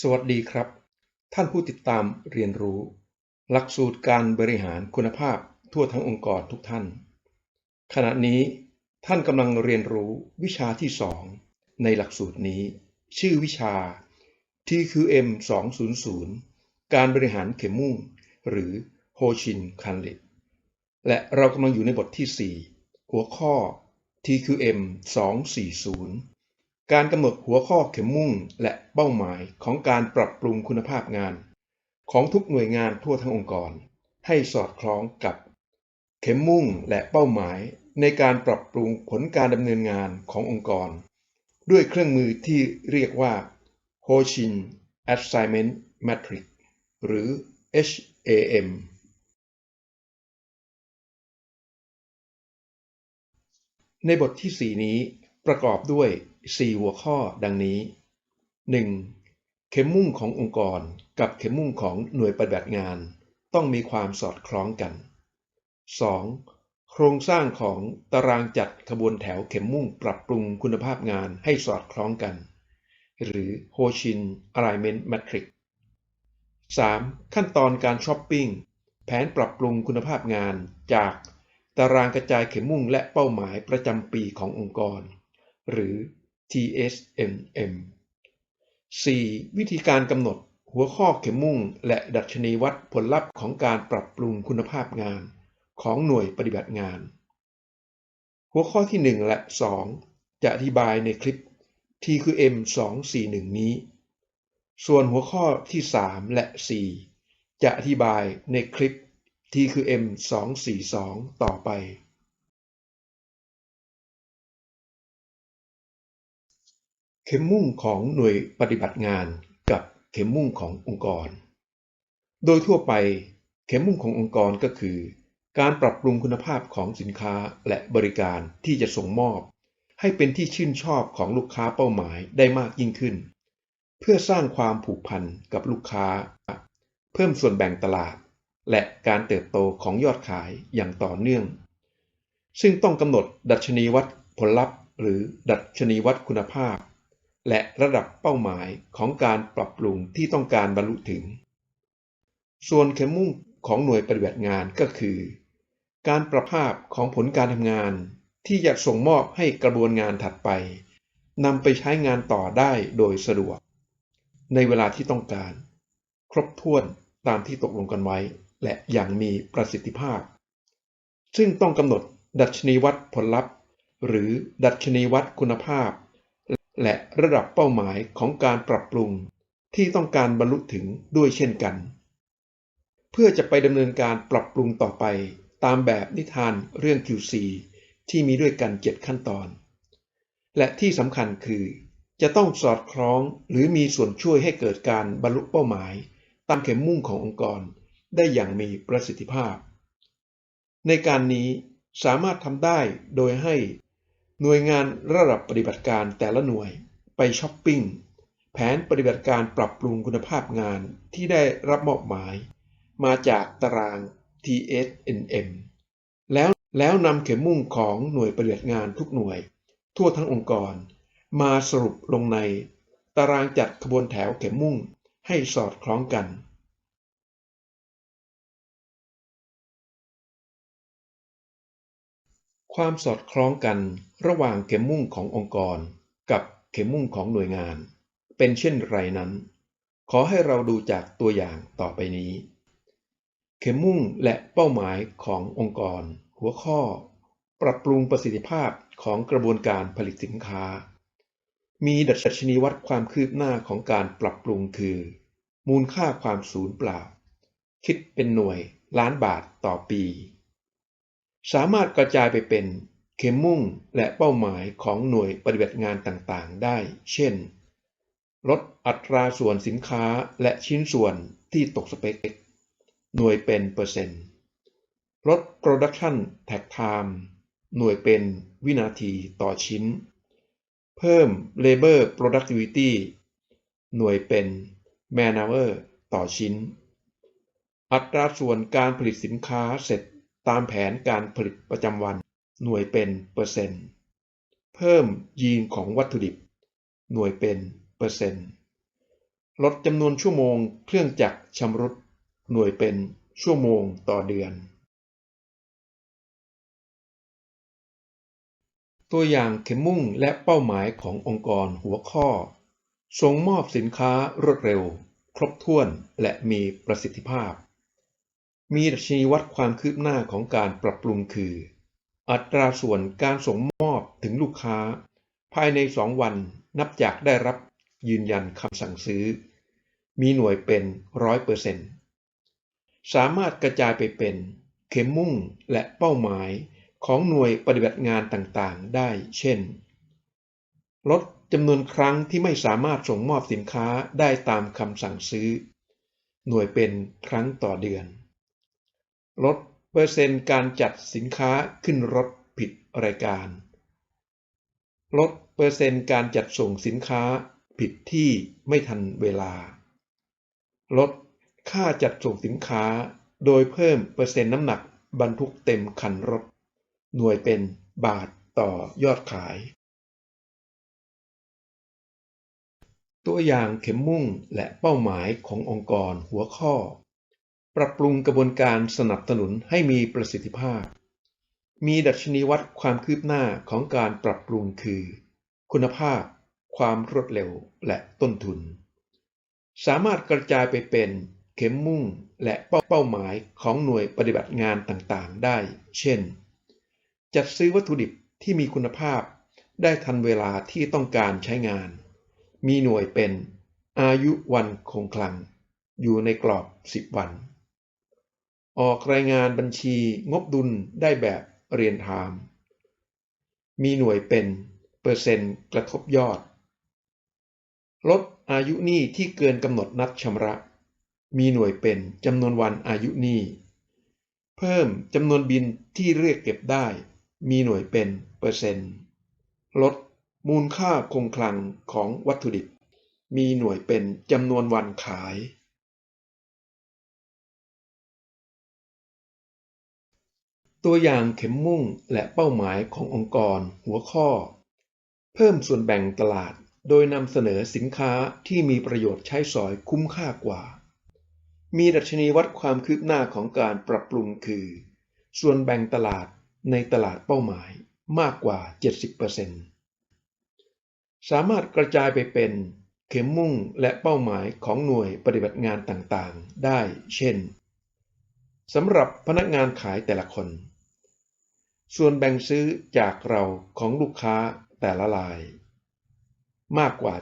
สวัสดีครับ ท่านผู้ติดตามเรียนรู้ หลักสูตรการบริหารคุณภาพทั่วทั้งองค์กรทุกท่าน ขณะนี้ท่านกำลังเรียนรู้วิชาที่ 2 ในหลักสูตรนี้ ชื่อวิชา TQM 200 การบริหารเข็มมุ่ง หรือโฮชินคันลิและเรากำลังอยู่ในบทที่ 4 หัวข้อ TQM 240 การกำหนดหัวข้อเข็มมุ่งและเป้าหมายของการปรับปรุงคุณภาพงาน ของทุกหน่วยงานทั่วทั้งองค์กร ให้สอดคล้องกับ เข็มมุ่งและเป้าหมายในการปรับปรุงผลการดำเนินงานขององค์กร ด้วยเครื่องมือที่เรียกว่า Hoshin Assignment Matrix หรือ HAM ในบทที่ 4 นี้ ประกอบด้วย 4 หัวข้อดังนี้ 1. เข็มมุ่งขององค์กรกับเข็มมุ่งของหน่วยปฏิบัติงาน ต้องมีความสอดคล้องกัน 2. โครงสร้างของตารางจัดขบวนแถวเข็มมุ่งปรับปรุงคุณภาพงานให้สอดคล้องกัน หรือ Hoshin Alignment Matrix 3. ขั้นตอนการช้อปปิ้งแผนปรับปรุงคุณภาพงานจากตารางกระจายเข็มมุ่งและเป้าหมายประจำปีขององค์กร หรือ TSMM 4. วิธีการกำหนดหัวข้อเข็มมุ่ง และดัชนีวัดผลลัพธ์ของการปรับปรุงคุณภาพงาน ของหน่วยปฏิบัติงาน หัวข้อที่ 1 และ 2 จะอธิบายในคลิป TQM 241 นี้ ส่วนหัวข้อที่ 3 และ 4 จะอธิบายในคลิป TQM 242 ต่อไป เข็มมุ่งของหน่วยปฏิบัติงานกับเข็มมุ่งขององค์กร โดยทั่วไป เข็มมุ่งขององค์กรก็คือ การปรับปรุงคุณภาพของสินค้าและบริการที่จะส่งมอบ ให้เป็นที่ชื่นชอบของลูกค้าเป้าหมายได้มากยิ่งขึ้น เพื่อสร้างความผูกพันกับลูกค้า เพิ่มส่วนแบ่งตลาด และการเติบโตของยอดขายอย่างต่อเนื่อง ซึ่งต้องกำหนดดัชนีวัดผลลัพธ์ หรือดัชนีวัดคุณภาพ และระดับเป้าหมายของการปรับปรุงที่ต้องการบรรลุถึง ส่วนเข็มมุ่งของหน่วยปฏิบัติงานก็คือ การปรับภาพของผลการทำงาน ที่จะส่งมอบให้กระบวนงานถัดไปนำไปใช้งานต่อได้โดยสะดวก ในเวลาที่ต้องการ ครบถ้วนตามที่ตกลงกันไว้ และอย่างมีประสิทธิภาพ ซึ่งต้องกำหนดดัชนีวัดผลลัพธ์ หรือดัชนีวัดคุณภาพ และระดับเป้าหมายของการปรับปรุงที่ต้องการบรรลุถึงด้วยเช่นกัน เพื่อจะไปดำเนินการปรับปรุงต่อไปตามแบบนิทานเรื่อง QC ที่มีด้วยกัน 7 ขั้นตอน และที่สำคัญคือ จะต้องสอดคล้องหรือมีส่วนช่วยให้เกิดการบรรลุเป้าหมาย ตามเข็มมุ่งขององค์กรได้อย่างมีประสิทธิภาพ ในการนี้สามารถทำได้โดยให้ หน่วยงานระดับปฏิบัติการแต่ละหน่วยไปช้อปปิ้ง แผนปฏิบัติการปรับปรุงคุณภาพงานที่ได้รับมอบหมาย มาจากตาราง TSNM แล้วแล้วนำเข็มมุ่งของหน่วยปฏิบัติงานทุกหน่วย ทั่วทั้งองค์กร มาสรุปลงใน ตารางจัดขบวนแถวเข็มมุ่งให้สอดคล้องกัน ความสอดคล้องกันระหว่างเข็มมุ่งขององค์กร กับเข็มมุ่งของหน่วยงาน เป็นเช่นไรนั้น ขอให้เราดูจากตัวอย่างต่อไปนี้ เข็มมุ่งและเป้าหมายขององค์กร หัวข้อ ปรับปรุงประสิทธิภาพของกระบวนการผลิตสินค้า มีดัชนีวัดความคืบหน้าของการปรับปรุงคือ มูลค่าความสูญเปล่า คิดเป็นหน่วยล้านบาทต่อปี สามารถกระจายไปเป็นเข็มมุ่งและเป้าหมายของหน่วยปฏิบัติงานต่างๆ ได้ เช่น ลดอัตราส่วนสินค้าและชิ้นส่วนที่ตกสเปค หน่วยเป็นเปอร์เซ็นต์ ลด Production Tag Time หน่วยเป็นวินาทีต่อชิ้น เพิ่ม Labor Productivity หน่วยเป็น Man Hour ต่อชิ้น อัตราส่วนการผลิตสินค้าเสร็จ ตามแผนการผลิตประจำวัน หน่วยเป็นเปอร์เซ็นต์ เพิ่มยีนของวัตถุดิบ หน่วยเป็นเปอร์เซ็นต์ ลดจำนวนชั่วโมงเครื่องจักรชำรุด หน่วยเป็นชั่วโมงต่อเดือน ตัวอย่างเข็มมุ่งและเป้าหมายขององค์กรหัวข้อ ส่งมอบสินค้ารวดเร็ว ครบถ้วนและมีประสิทธิภาพ มีดัชนีวัดความคืบหน้าของการปรับปรุงคือ อัตราส่วนการส่งมอบถึงลูกค้า ภายใน 2 วันนับจากได้รับยืนยันคำสั่งซื้อ มีหน่วยเป็น 100%สามารถกระจายไปเป็นเข็มมุ่งและเป้าหมายของหน่วยปฏิบัติงานต่างๆ ได้ เช่น ลดจำนวนครั้งที่ไม่สามารถส่งมอบสินค้าได้ตามคำสั่งซื้อ หน่วยเป็นครั้งต่อเดือน ลดเปอร์เซ็นต์การจัดสินค้าขึ้นรถผิดรายการ ลดเปอร์เซ็นต์การจัดส่งสินค้าผิดที่ไม่ทันเวลา ลดค่าจัดส่งสินค้าโดยเพิ่มเปอร์เซ็นต์น้ำหนักบรรทุกเต็มคันรถ หน่วยเป็นบาทต่อยอดขาย ตัวอย่างเข็มมุ่งและเป้าหมายขององค์กรหัวข้อ ปรับปรุงกระบวนการสนับสนุนให้มีประสิทธิภาพ มีดัชนีวัดความคืบหน้าของการปรับปรุงคือ คุณภาพ ความรวดเร็วและต้นทุน สามารถกระจายไปเป็นเข็มมุ่งและเป้าหมายของหน่วยปฏิบัติงานต่างๆ ได้ เช่น จัดซื้อวัตถุดิบที่มีคุณภาพได้ทันเวลาที่ต้องการใช้งาน มีหน่วยเป็นอายุวันคงคลัง อยู่ในกรอบ 10 วัน ออกรายงานบัญชีงบดุลได้แบบเรียนไทม์มีหน่วยเป็น เปอร์เซ็นต์กระทบยอด ลดอายุหนี้ที่เกินกำหนดนัดชำระ มีหน่วยเป็นจำนวนวันอายุหนี้ เพิ่มจำนวนบินที่เรียกเก็บได้ มีหน่วยเป็นเปอร์เซ็นต์ ลดมูลค่าคงคลังของวัตถุดิบ มีหน่วยเป็นจำนวนวันขาย ตัวอย่างเข็มมุ่งและเป้าหมายขององค์กร หัวข้อ เพิ่มส่วนแบ่งตลาด โดยนำเสนอสินค้าที่มีประโยชน์ใช้สอยคุ้มค่ากว่า มีดัชนีวัดความคืบหน้าของการปรับปรุงคือ ส่วนแบ่งตลาดในตลาดเป้าหมายมากกว่า 70%สามารถกระจายไปเป็นเข็มมุ่งและเป้าหมายของหน่วยปฏิบัติงานต่างๆ ได้ เช่นสำหรับพนักงานขายแต่ละคน ส่วนแบ่งซื้อจากเราของลูกค้าแต่ละราย มากกว่า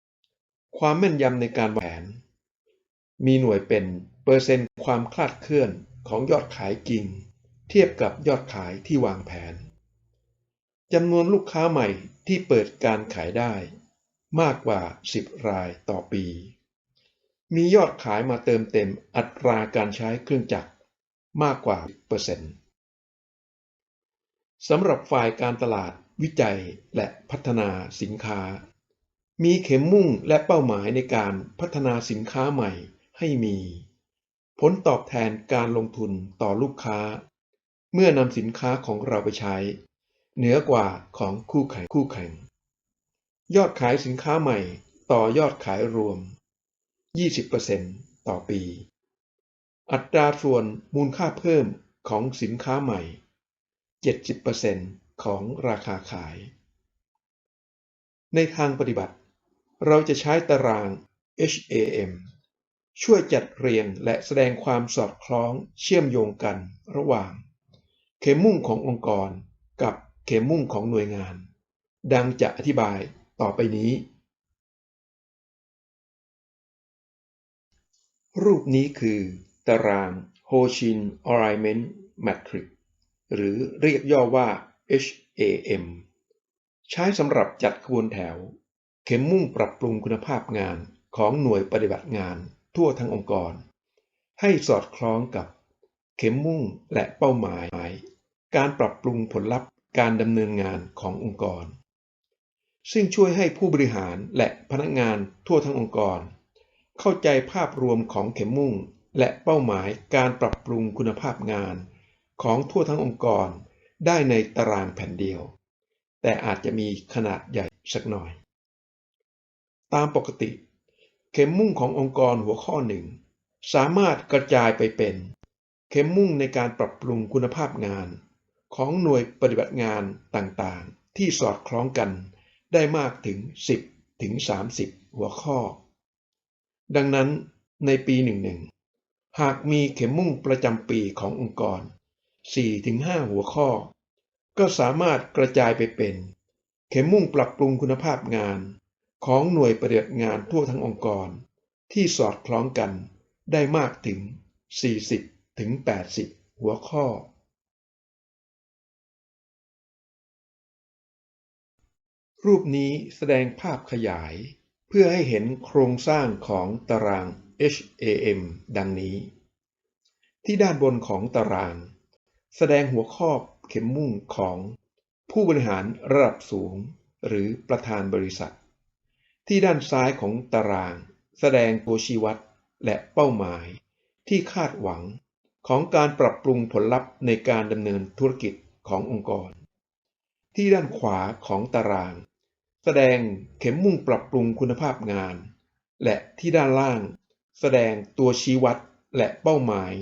70%ความแม่นยำในการแผน มีหน่วยเป็นเปอร์เซ็นต์ความคลาดเคลื่อนของยอดขายจริง เทียบกับยอดขายที่วางแผนจำนวนลูกค้าใหม่ที่เปิดการขายได้ มากกว่า 10 รายต่อปี มียอดขายมาเติมเต็มอัตราการใช้เครื่องจักรมากกว่าเปอร์เซ็นต์ สำหรับฝ่ายการตลาดวิจัยและพัฒนาสินค้า มีเข็มมุ่งและเป้าหมายในการพัฒนาสินค้าใหม่ให้มี ผลตอบแทนการลงทุนต่อลูกค้า เมื่อนำสินค้าของเราไปใช้ เหนือกว่าของคู่แข่งคู่แข่ง ยอดขายสินค้าใหม่ต่อยอดขายรวม 20%ต่อปี อัตราส่วนมูลค่าเพิ่มของสินค้าใหม่ 70%ของราคาขาย ในทางปฏิบัติ เราจะใช้ตาราง HAM ช่วยจัดเรียงและแสดงความสอดคล้องเชื่อมโยงกันระหว่าง เข็มมุ่งขององค์กรกับเข็มมุ่งของหน่วยงาน ดังจะอธิบายต่อไปนี้ รูปนี้คือ ตาราง Hoshin Alignment Matrix หรือเรียกย่อว่า HAM ใช้สำหรับจัดขบวนแถว เข็มมุ่งปรับปรุงคุณภาพงานของหน่วยปฏิบัติงานทั่วทั้งองค์กร ให้สอดคล้องกับ เข็มมุ่งและเป้าหมาย การปรับปรุงผลลัพธ์การดำเนินงานขององค์กร ซึ่งช่วยให้ผู้บริหารและพนักงานทั่วทั้งองค์กร เข้าใจภาพรวมของเข็มมุ่งและเป้าหมายการปรับปรุงคุณภาพงาน ของทั่วทั้งองค์กรได้ในตารางแผ่นเดียว แต่อาจจะมีขนาดใหญ่สักหน่อย ตามปกติ เข็มมุ่งขององค์กรหัวข้อหนึ่งสามารถกระจายไปเป็น เข็มมุ่งในการปรับปรุงคุณภาพงาน ของหน่วยปฏิบัติงานต่างๆ ที่สอดคล้องกันได้มากถึง 10 ถึง 30 หัวข้อ ดังนั้นในปีหนึ่งๆหากมีเข็มมุ่งประจำปีขององค์กร 4-5 หัวข้อ ก็สามารถกระจายไปเป็น เข็มมุ่งปรับปรุงคุณภาพงาน ของหน่วยปฏิบัติงานทั่วทั้งองค์กร ที่สอดคล้องกันได้มากถึง 40-80 หัวข้อ รูปนี้แสดงภาพขยายเพื่อให้เห็นโครงสร้างของตาราง HAM ดังนี้ ที่ด้านบนของตาราง แสดงหัวข้อเข็มมุ่งของผู้บริหารระดับสูง หรือประธานบริษัท ที่ด้านซ้ายของตาราง แสดงตัวชี้วัดและเป้าหมาย ที่คาดหวังของการปรับปรุงผลลัพธ์ในการดำเนินธุรกิจขององค์กร ที่ด้านขวาของตาราง แสดงเข็มมุ่งปรับปรุงคุณภาพงาน และที่ด้านล่าง แสดงตัวชี้วัดและเป้าหมาย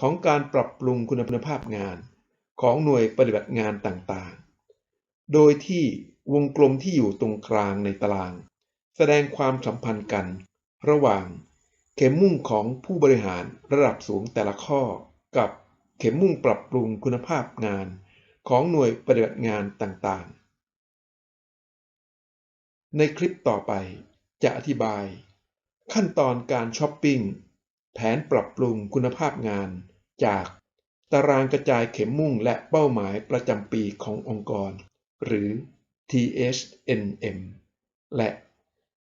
ของการปรับปรุงคุณภาพงานของหน่วยปฏิบัติงานต่างๆ โดยที่วงกลมที่อยู่ตรงกลางในตาราง แสดงความสัมพันธ์กัน ระหว่าง เข็มมุ่งของผู้บริหารระดับสูงแต่ละข้อ กับเข็มมุ่งปรับปรุงคุณภาพงานของหน่วยปฏิบัติงานต่างๆ ในคลิปต่อไปจะอธิบาย ขั้นตอนการช้อปปิ้ง แผนปรับปรุงคุณภาพงาน จากตารางกระจายเข็มมุ่งและเป้าหมายประจำปีขององค์กร หรือ TSNM และ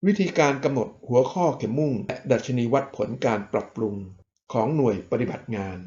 วิธีการกำหนดหัวข้อเข็มมุ่งและดัชนีวัดผลการปรับปรุงของหน่วยปฏิบัติงาน